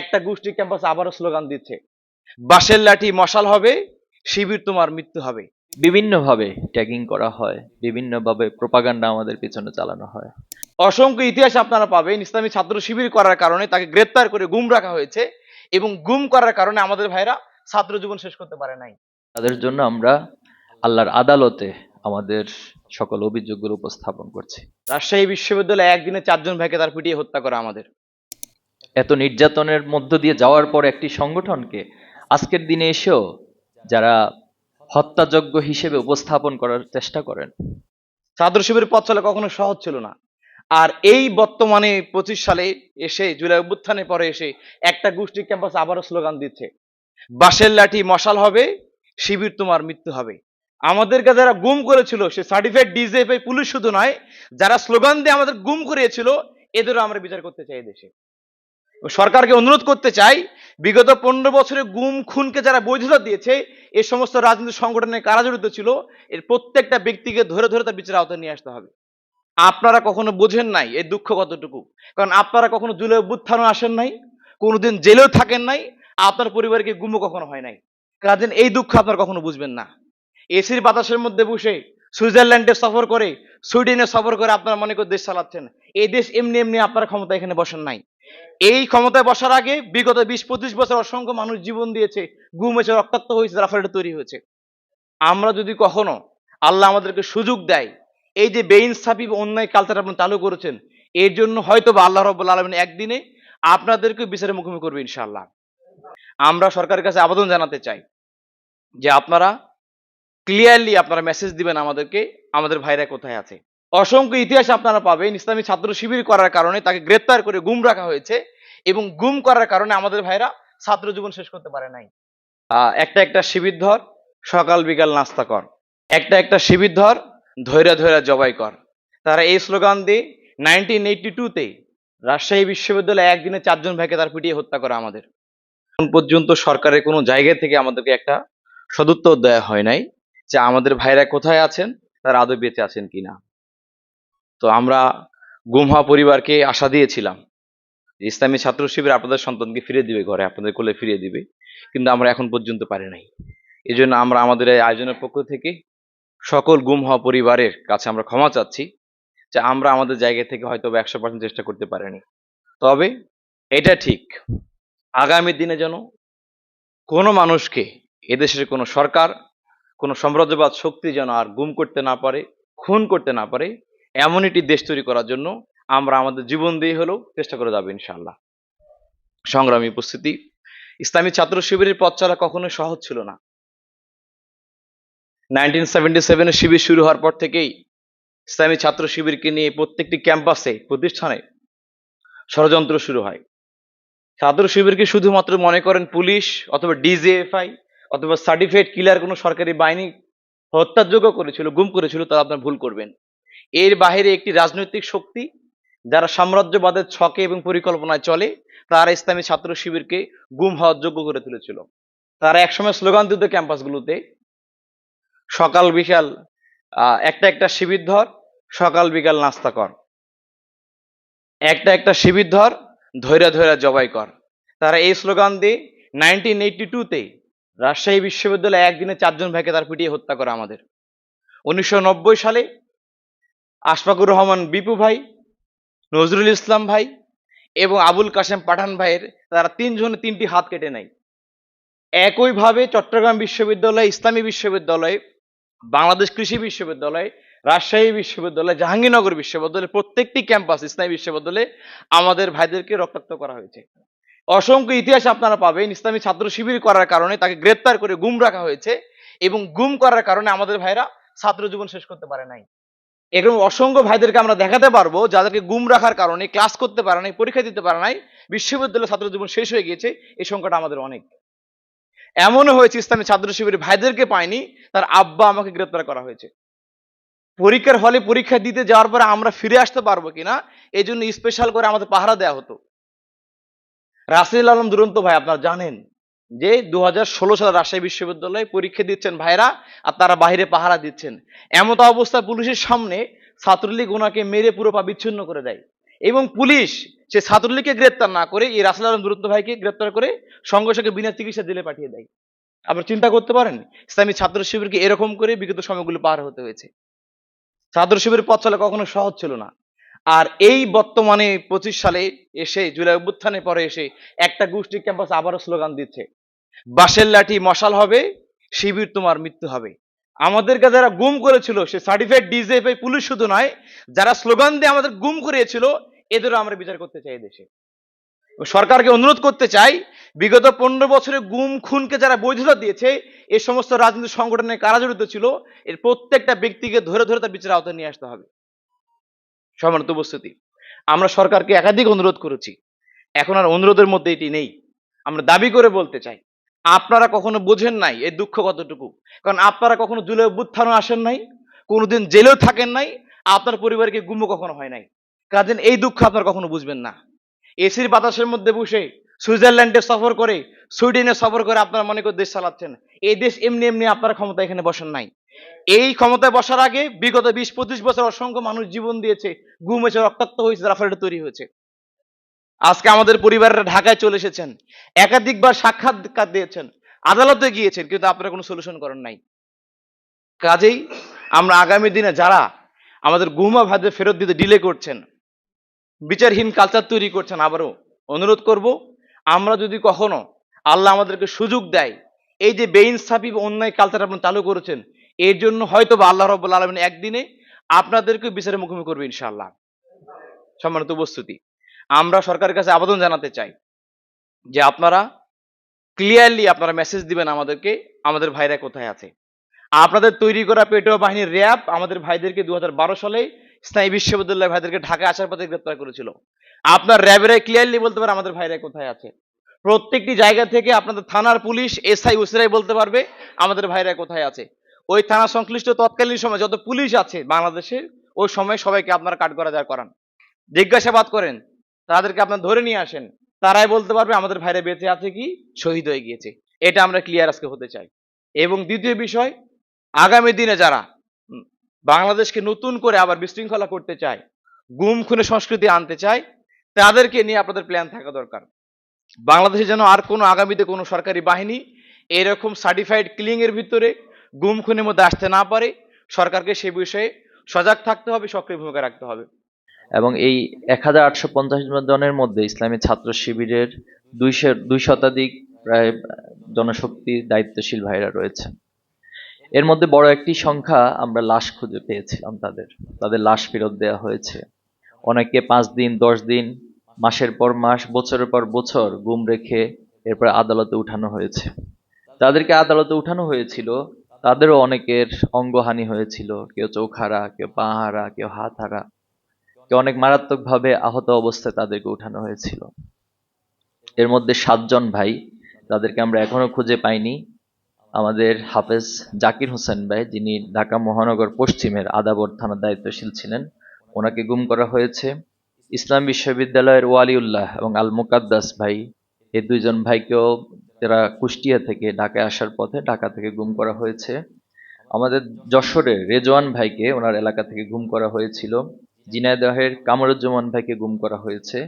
একটা গোষ্ঠী ক্যাম্পাসে আবারও স্লোগান দিচ্ছে বাঁশের লাঠি মশাল হবে শিবির তোমার মৃত্যু হবে। বিভিন্নভাবে ট্যাগিং করা হয় বিভিন্নভাবে প্রপাগান্ডা আমাদের পিছনে চালানো হয়। অসংখ্য ইতিহাস আপনারা পাবেন ইসলামী ছাত্র শিবির করার কারণে তাকে গ্রেপ্তার করে গুম রাখা হয়েছে এবং গুম করার কারণে আমাদের ভাইরা ছাত্র জীবন শেষ করতে পারে নাই। তাদের জন্য আমরা আল্লাহর আদালতে আমাদের সকল অভিযোগগুলো উপস্থাপন করছি। রাজশাহী বিশ্ববিদ্যালয়ে একদিনে চারজন ভাইকে তার পিটিয়ে হত্যা করা আমাদের। এত নির্যাতনের মধ্য দিয়ে যাওয়ার পর একটি সংগঠনকে আজকের দিনে এসেও যারা হত্যাযোগ্য হিসেবে উপস্থাপন করার চেষ্টা করেন। ছাত্র শিবিরের পথ চলা কখনো সহজ ছিল না। আর এই বর্তমানে পঁচিশ সালে এসে, জুলাই অভ্যুত্থানের পরে এসে একটা গোষ্ঠী ক্যাম্পাসে আবারও স্লোগান দিচ্ছে, বাঁশের লাঠি মশাল হবে, শিবির তোমার মৃত্যু হবে। আমাদেরকে যারা গুম করেছিল, সে সার্টিফাইড ডিজিএফআই পুলিশ শুধু নয়, যারা স্লোগান দিয়ে আমাদের গুম করিয়েছিল, এদেরও আমরা বিচার করতে চাই দেশে। সরকারকে অনুরোধ করতে চাই, বিগত পনেরো বছরে গুম, খুনকে যারা বৈধতা দিয়েছে এই সমস্ত রাজনৈতিক সংগঠনে কারা জড়িত ছিল, এর প্রত্যেকটা ব্যক্তিকে ধরে ধরে তার বিচার আওতায় নিয়ে আসতে হবে। আপনারা কখনো বোঝেন নাই এই দুঃখ কতটুকু? কারণ আপনারা কখনো জুলাই অভ্যুত্থানও আসেন নাই, কোনোদিন জেলেও থাকেন নাই, আপনার পরিবারকে গুমও কখনো হয় নাই। কাজেন এই দুঃখ আপনারা কখনো বুঝবেন না। এসির বাতাসের মধ্যে বসে সুইজারল্যান্ডে সফর করে, সুইডেনে সফর করে আপনারা মনে করে দেশ চালাচ্ছেন। এই দেশ এমনি এমনি আপনারা ক্ষমতা এখানে বসেন নাই। এই ক্ষমতায় বসার আগে বিগত বিশ পঁচিশ বছর অসংখ্য মানুষ জীবন দিয়েছে গুম হয়েছে, রক্তাক্ত হয়েছে রাফারেট তৈরি হয়েছে। আমরা যদি কখনো আল্লাহ আমাদেরকে সুযোগ দেয়, এই যে বেইনসাফি অন্যায় কালচার আপনি চালু করেছেন, এর জন্য হয়তো বা আল্লাহ রব্বুল আলমিন একদিনে আপনাদেরকে বিচারের মুখোমুখি করবে ইনশাআল্লাহ। আমরা সরকারের কাছে আবেদন জানাতে চাই যে আপনারা ক্লিয়ারলি আপনারা মেসেজ দিবেন আমাদেরকে, আমাদের ভাইরা কোথায় আছে। অসংখ্য ইতিহাস আপনারা পাবেন। ইসলামী ছাত্র শিবির করার কারণে তাকে গ্রেপ্তার করে গুম রাখা হয়েছে এবং গুম করার কারণে আমাদের ভাইরা ছাত্র জীবন শেষ করতে পারে নাই। একটা একটা শিবির ধর, সকাল বিকাল নাস্তা কর। একটা একটা শিবির ধর, ধৈরা ধৈরা জবাই কর। তারা এই স্লোগান দিয়ে নাইনটিন এইটটি টুতে রাজশাহী বিশ্ববিদ্যালয়ে একদিনে চারজন ভাইকে তার পিটিয়ে হত্যা করা আমাদের। এখন পর্যন্ত সরকারের কোনো জায়গা থেকে আমাদেরকে একটা সদুত্তর দেওয়া হয় নাই যে আমাদের ভাইরা কোথায় আছেন, তারা আদৌ বেঁচে আছেন কিনা। তো আমরা গুম হওয়া পরিবারকে আশা দিয়েছিলাম ইসলামী ছাত্র শিবির আপনাদের সন্তানকে ফিরে দিবে ঘরে, আপনাদের কোলে ফিরিয়ে দিবে। কিন্তু আমরা এখন পর্যন্ত পারি নাই। এই জন্য আমরা আমাদের এই আয়োজনের পক্ষ থেকে সকল গুম হওয়া পরিবারের কাছে আমরা ক্ষমা চাচ্ছি যে আমরা আমাদের জায়গা থেকে হয়তো একশো পার্সেন্ট চেষ্টা করতে পারিনি। তবে এটা ঠিক, আগামী দিনে যেন কোনো মানুষকে এদেশের কোনো সরকার, কোনো সাম্রাজ্যবাদ শক্তি যেন আর গুম করতে না পারে, খুন করতে না পারে এমন একটি দেশ তৈরি করার জন্য আমরা আমাদের জীবন দিয়ে হলেও চেষ্টা করে যাব, ইনশাআল্লাহ। সংগ্রামী উপস্থিতি, ইসলামী ছাত্র শিবিরের পথ চলা কখনো সহজ ছিল না। নাইনটিন সেভেন্টি সেভেনে শিবির শুরু হওয়ার পর থেকেই ইসলামী ছাত্র শিবিরকে নিয়ে প্রত্যেকটি ক্যাম্পাসে, প্রতিষ্ঠানে ষড়যন্ত্র শুরু হয়। ছাত্র শিবিরকে শুধুমাত্র মনে করেন পুলিশ অথবা ডিজিএফআই অথবা সার্টিফাইড কিলার কোনো সরকারি বাহিনী হত্যাযোগ্য করেছিল, গুম করেছিল, তারা আপনার ভুল করবেন। এর বাহিরে একটি রাজনৈতিক শক্তি যারা সাম্রাজ্যবাদের ছকে এবং পরিকল্পনায় চলে, তারা ইসলামী ছাত্র শিবিরকে গুম হওয়ার যোগ্য করে তুলেছিল। তারা একসময় স্লোগান দিত ক্যাম্পাসগুলোতে, সকাল বিকাল একটা একটা শিবির ধর, সকাল বিকাল নাস্তা কর। একটা একটা শিবির ধর ধৈরা ধৈরা জবাই কর। তারা এই স্লোগান দিয়ে নাইনটিন এইটটি টুতে রাজশাহী বিশ্ববিদ্যালয়ে একদিনে চারজন ভাইকে তার পিটিয়ে হত্যা করা আমাদের। উনিশশো নব্বই সালে আশফাকুর রহমান বিপু ভাই, নজরুল ইসলাম ভাই এবং আবুল কাশেম পাঠান ভাইয়ের তারা তিনজনে তিনটি হাত কেটে নেয়। একইভাবে চট্টগ্রাম বিশ্ববিদ্যালয় ইসলামী বিশ্ববিদ্যালয়, বাংলাদেশ কৃষি বিশ্ববিদ্যালয়, রাজশাহী বিশ্ববিদ্যালয়, জাহাঙ্গীরনগর বিশ্ববিদ্যালয়, প্রত্যেকটি ক্যাম্পাস ইসলামী বিশ্ববিদ্যালয়ে আমাদের ভাইদেরকে রক্তাক্ত করা হয়েছে। অসংখ্য ইতিহাস আপনারা পাবেন, ইসলামী ছাত্র শিবির করার কারণে, তাকে গ্রেপ্তার করে গুম রাখা হয়েছে এবং গুম করার কারণে আমাদের ভাইরা ছাত্র জীবন শেষ করতে পারে নাই। এরকম অসংখ্য ভাইদেরকে আমরা দেখাতে পারব, যাদেরকে গুম রাখার কারণে ক্লাস করতে পারে নাই, পরীক্ষা দিতে পারে নাই বিশ্ববিদ্যালয় ছাত্র জীবন শেষ হয়ে গিয়েছে, এই সংখ্যাটা আমাদের অনেক। এমনও হয়েছে, ইসলামী ছাত্র শিবিরের ভাইদেরকে পাইনি তার আব্বা আমাকে গ্রেপ্তার করা হয়েছে। পরীক্ষার হলে পরীক্ষা দিতে যাওয়ার পরে আমরা ফিরে আসতে পারব কিনা, এই জন্য স্পেশাল করে আমাদের পাহারা দেওয়া হতো। রাসেল আলম দুরন্ত ভাই, আপনারা জানেন যে দু হাজার ষোলো সালে রাজশাহী বিশ্ববিদ্যালয়ে পরীক্ষা দিচ্ছেন ভাইরা আর তারা বাইরে পাহারা দিচ্ছেন। এমত অবস্থা পুলিশের সামনে ছাত্রলীগ ওনাকে মেরে পুরো পা বিচ্ছিন্ন করে দেয়। এবং পুলিশ সে ছাত্রলীগকে গ্রেপ্তার না করে এই রাসেল আলম দুরন্ত ভাইকে গ্রেপ্তার করে সঙ্গে সঙ্গে বিনা চিকিৎসা জেলে পাঠিয়ে দেয়। আপনারা চিন্তা করতে পারেন, ইসলামী ছাত্র শিবিরকে এরকম করে বিগত সময়গুলো পার হতে হয়েছে। ছাত্র শিবিরের পথ চলা কখনো সহজ ছিল না। আর এই বর্তমানে পঁচিশ সালে এসে জুলাই অভ্যুত্থানের পরে এসে একটা গোষ্ঠী ক্যাম্পাস আবারও স্লোগান দিচ্ছে বাঁশের লাঠি মশাল হবে, শিবির তোমার মৃত্যু হবে। আমাদেরকে যারা গুম করেছিল, সে সার্টিফাইড ডিজেপি পুলিশ শুধু নয়, যারা স্লোগান দিয়ে আমাদের গুম করিয়েছিল, এদেরও আমরা বিচার করতে চাই দেশে। সরকারকে অনুরোধ করতে চাই, বিগত পনেরো বছরে গুম, খুনকে যারা বৈধতা দিয়েছে, এ সমস্ত রাজনৈতিক সংগঠনে কারা জড়িত ছিল, এর প্রত্যেকটা ব্যক্তিকে ধরে ধরে তার বিচার আওতায় নিয়ে আসতে হবে। সমানত উপস্থিতি, আমরা সরকারকে একাধিক অনুরোধ করেছি। এখন আর অনুরোধের মধ্যে এটি নেই। আমরা দাবি করে বলতে চাই আপনারা কখনো বোঝেন নাই এই দুঃখ কতটুকু? কারণ আপনারা কখনো জুলাই অভ্যুত্থানও আসেন নাই, কোনোদিন জেলেও থাকেন নাই, আপনার পরিবারকে গুমও কখনো হয় নাই। কাজেন এই দুঃখ আপনারা কখনো বুঝবেন না। এসির বাতাসের মধ্যে বসে সুইজারল্যান্ডে সফর করে, সুইডেনে সফর করে আপনারা মনে করে দেশ চালাচ্ছেন। এই দেশ এমনি এমনি আপনারা ক্ষমতা এখানে বসেন নাই। এই ক্ষমতায় বসার আগে বিগত বিশ পঁচিশ বছর অসংখ্য মানুষ জীবন দিয়েছে গুম হয়েছে রক্তাক্ত হয়েছে রাফারেট তৈরি হয়েছে। আজকে আমাদের পরিবাররা ঢাকায় চলে এসেছেন। একাধিকবার সাক্ষাৎকার দিয়েছেন। আদালতে গিয়েছেন, কিন্তু আপনারা কোনো সলিউশন করেন নাই। কাজেই আমরা আগামী দিনে যারা আমাদের গুমা ভাজে ফেরত দিতে ডিলে করছেন, বিচারহীন কালচার তৈরি করছেন, আবারও অনুরোধ করব, আমরা যদি কখনো আল্লাহ আমাদেরকে সুযোগ দেয়, এই যে বেইনসাফি বা অন্যায় কালচার আপনি চালু করেছেন, এর জন্য হয়তো বা আল্লাহ রব্বুল আলমিন একদিনে আপনাদেরকে বিচারের মুখোমুখি করবে ইনশাআল্লাহ। সম্মানিত উপস্থিতি। আমরা সরকারের কাছে আবেদন জানাতে চাই যে আপনারা ক্লিয়ারলি আপনারা মেসেজ দিবেন আমাদেরকে, আমাদের ভাইরা কোথায় আছে। আপনাদের তৈরি করা পেটোয়া বাহিনীর র্যাব আমাদের ভাইদেরকে দু হাজার বারো সালে স্থায়ী বিশ্ববিদ্যালয় ভাইদেরকে ঢাকা আসার পথে গ্রেপ্তার করেছিল। আপনার র্যাবেরাই ক্লিয়ারলি বলতে পারে আমাদের ভাইরা কোথায় আছে। প্রত্যেকটি জায়গা থেকে আপনাদের থানার পুলিশ, এসআই, ওসিরাই বলতে পারবে আমাদের ভাইরা কোথায় আছে। ওই থানা সংশ্লিষ্ট তৎকালীন সময় যত পুলিশ আছে বাংলাদেশের ওই সময় সবাইকে আপনারা কাঠগড়া যা করান। জিজ্ঞাসাবাদ করেন তাদেরকে আপনার ধরে নিয়ে আসেন। তারাই বলতে পারবে আমাদের ভাইরা বেঁচে আছে কি? শহীদ হয়ে গিয়েছে। এটা আমরা ক্লিয়ার আজকে হতে চাই। এবং দ্বিতীয় বিষয়, আগামী দিনে যারা বাংলাদেশকে নতুন করে আবার বিশৃঙ্খলা করতে চায়, গুম খুনে সংস্কৃতি আনতে চায়, তাদেরকে নিয়ে আপনাদের প্ল্যান থাকা দরকার। বাংলাদেশে যেন আর কোনো আগামীতে কোনো সরকারি বাহিনী এরকম সার্টিফাইড ক্লিংয়ের ভিতরে গুম খুনের মধ্যে আসতে না পারে। সরকারকে সে বিষয়ে সজাগ থাকতে হবে, সক্রিয় ভূমিকা রাখতে হবে। এবং এই এক হাজার আটশো পঞ্চাশ জনের মধ্যে ইসলামী ছাত্র শিবিরের দুইশো দুই শতাধিক, প্রায়, জনশক্তি দায়িত্বশীল ভাইরা রয়েছেন এর মধ্যে বড় একটি সংখ্যা আমরা লাশ খুঁজে পেয়েছিলাম তাদের। তাদের লাশ ফেরত দেওয়া হয়েছে। অনেকে পাঁচ দিন, দশ দিন, মাসের পর মাস, বছরের পর বছর গুম রেখে এরপর আদালতে উঠানো হয়েছে। তাদেরকে আদালতে উঠানো হয়েছিল। তাদেরও অনেকের অঙ্গহানি হয়েছিল। কেউ চোখ হারা, কেউ পা হারা, কেউ হাত হারা। অনেক মারাত্মকভাবে আহত অবস্থায় তাদেরকে উঠানো হয়েছিল। এর মধ্যে সাতজন ভাই, তাদেরকে আমরা এখনও খুঁজে পাইনি। আমাদের হাফেজ জাকির হোসেন ভাই, যিনি ঢাকা মহানগর পশ্চিমের আদাবর থানার দায়িত্বশীল ছিলেন, ওনাকে গুম করা হয়েছে। ইসলাম বিশ্ববিদ্যালয়ের ওয়ালিউল্লাহ এবং আল মুকাদ্দাস ভাই, এই দুইজন ভাইকেও যারা কুষ্টিয়া থেকে ঢাকায় আসার পথে ঢাকা থেকে গুম করা হয়েছে। আমাদের যশোরের রেজওয়ান ভাইকে ওনার এলাকা থেকে গুম করা হয়েছিল। জিনাইদহের কামরুজ্জামান ভাইকে গুম করা হয়েছে,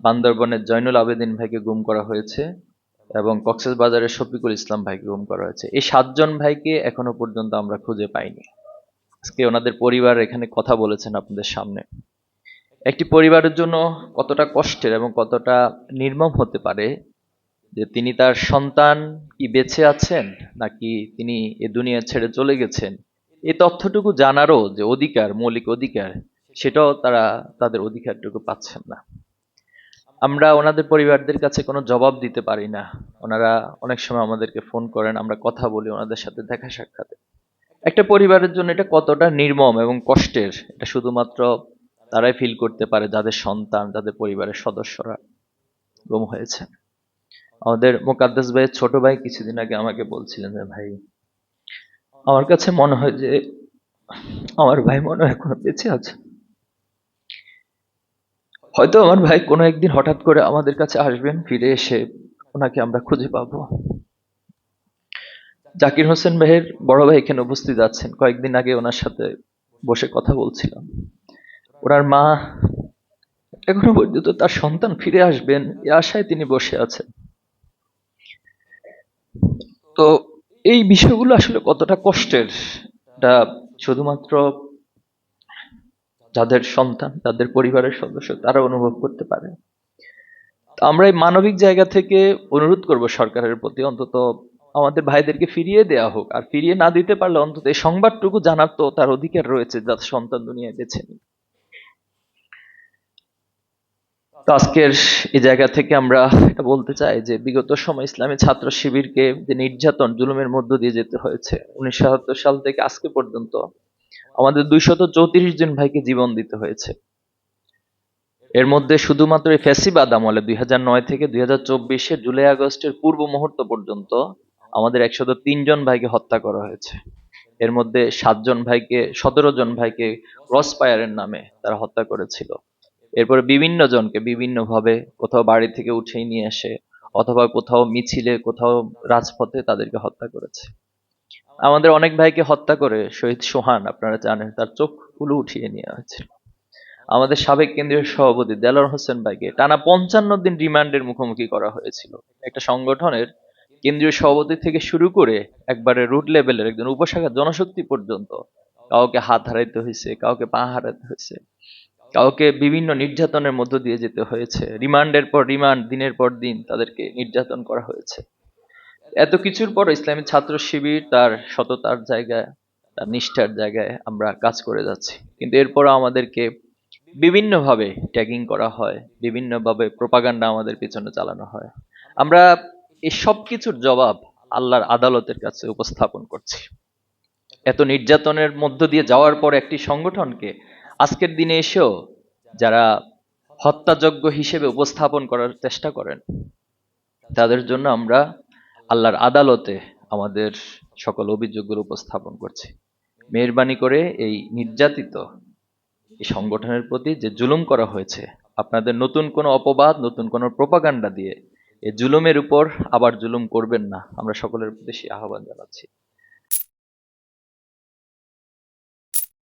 বান্দরবনের জয়নুল আবেদিন ভাইকে গুম করা হয়েছে এবং কক্সেস বাজারের শফিকুল ইসলাম ভাইকে গুম করা হয়েছে। এই সাতজন ভাইকে এখনও পর্যন্ত আমরা খুঁজে পাইনি। আজকে ওনাদের পরিবার এখানে কথা বলেছেন আপনাদের সামনে। একটি পরিবারের জন্য কতটা কষ্টের এবং কতটা নির্মম হতে পারে যে তিনি তার সন্তান কি বেঁচে আছেন নাকি তিনি এ দুনিয়া ছেড়ে চলে গেছেন এই তথ্যটুকু জানারও যে অধিকার, মৌলিক অধিকার সেটাও তারা তাদের অধিকারটুকু পাচ্ছেন না। আমরা ওনাদের পরিবারদের কাছে কোনো জবাব দিতে পারি না। ওনারা অনেক সময় আমাদেরকে ফোন করেন, আমরা কথা বলি ওনাদের সাথে দেখা সাক্ষাতে। একটা পরিবারের জন্য এটা কতটা নির্মম এবং কষ্টের, এটা শুধুমাত্র তারাই ফিল করতে পারে যাদের সন্তান, যাদের পরিবারের সদস্যরা গুম হয়েছে। আমাদের মোকাদ্দাস ভাইয়ের ছোট ভাই কিছুদিন আগে আমাকে বলছিলেন যে, ভাই, আমার কাছে মনে হয় যে, আমার ভাই মনে হয় এখনও বেঁচে আছে। হয়তো আমার ভাই কোনো একদিন হঠাৎ করে আমাদের কাছে আসবেন, ফিরে এসে ওনাকে আমরা খুঁজে পাবো। জাকির হোসেন ভাইয়ের বড় ভাই এখানে উপস্থিত আছেন। কয়েকদিন আগে ওনার সাথে বসে কথা বলছিলাম। ওনার মা এখনও পর্যন্ত তার সন্তান ফিরে আসবেন এ আশায় তিনি বসে আছেন। তো এই বিষয়গুলো আসলে কতটা কষ্টের শুধুমাত্র যাদের সন্তান তাদের পরিবারের সদস্য, তারা অনুভব করতে পারে আমরা এই মানবিক জায়গা থেকে অনুরোধ করব সরকারের প্রতি, অন্তত আমাদের ভাইদেরকে ফিরিয়ে দেয়া হোক আর ফিরিয়ে না দিতে পারলে অন্তত এই সংবাদটুকু জানার তো তার অধিকার রয়েছে যার সন্তান দুনিয়ায় বেছে। তো আজকের এই জায়গা থেকে আমরা এটা বলতে চাই যে, বিগত সময় ইসলামী ছাত্র শিবিরকে যে নির্যাতন, জুলুমের মধ্য দিয়ে যেতে হয়েছে উনিশশো সাতাত্তর সাল থেকে আজকে পর্যন্ত আমাদের দুইশত চৌত্রিশ জন ভাইকে জীবন দিতে হয়েছে। এর মধ্যে শুধুমাত্র এই ফ্যাসিবাদ আমলে দুই নয় থেকে দুই হাজার চব্বিশের জুলাই আগস্টের পূর্ব মুহূর্ত পর্যন্ত আমাদের একশত জন ভাইকে হত্যা করা হয়েছে। এর মধ্যে সাতজন ভাইকে, সতেরো জন ভাইকে ক্রস ফায়ারের নামে তারা হত্যা করেছিল। এরপরে বিভিন্ন জনকে বিভিন্ন ভাবে কোথাও বাড়ি থেকে উঠেই নিয়ে আসে অথবা কোথাও মিছিলে, কোথাও রাজপথে তাদেরকে হত্যা করেছে। আমাদের অনেক ভাইকে হত্যা করে শহীদ সোহান, আপনারা জানেন, তার চোখ চোখগুলো উঠিয়ে নেওয়া হয়েছিল। আমাদের সাবেক কেন্দ্রীয় সভাপতি দেলোয়ার হোসেন ভাইকে টানা পঞ্চান্ন দিন রিমান্ডের মুখোমুখি করা হয়েছিল। একটা সংগঠনের কেন্দ্রীয় সভাপতি থেকে শুরু করে একবারে রুট লেভেলের একজন উপশাখা জনশক্তি পর্যন্ত কাউকে হাত হারাইতে হয়েছে, কাউকে পা হারাতে হয়েছে, কাউকে বিভিন্ন নির্যাতনের মধ্য দিয়ে যেতে হয়েছে। রিমান্ডের পর রিমান্ড, দিনের পর দিন তাদেরকে নির্যাতন করা হয়েছে। এত কিছুর পর ইসলামী ছাত্র শিবির তার সততার জায়গায়, তার নিষ্ঠার জায়গায় আমরা কাজ করে যাচ্ছি। কিন্তু এরপর আমাদেরকে বিভিন্নভাবে ট্যাগিং করা হয়, বিভিন্নভাবে প্রপাগান্ডা আমাদের পিছনে চালানো হয়। আমরা এই সব কিছুর জবাব আল্লাহর আদালতের কাছে উপস্থাপন করছি। এত নির্যাতনের মধ্য দিয়ে যাওয়ার পর একটি সংগঠনকে আজকের দিনে এসেও যারা হত্যাযোগ্য হিসেবে উপস্থাপন করার চেষ্টা করেন, তাদের জন্য আমরা আল্লাহর আদালতে আমাদের সকল অভিযোগগুলো উপস্থাপন করছি। মেহরবানি করে এই নির্যাতিত এই সংগঠনের প্রতি যে জুলুম করা হয়েছে, আপনাদের নতুন কোনো অপবাদ, নতুন কোনো প্রপাগান্ডা দিয়ে এই জুলুমের উপর আবার জুলুম করবেন না। আমরা সকলের প্রতি সে আহ্বান জানাচ্ছি।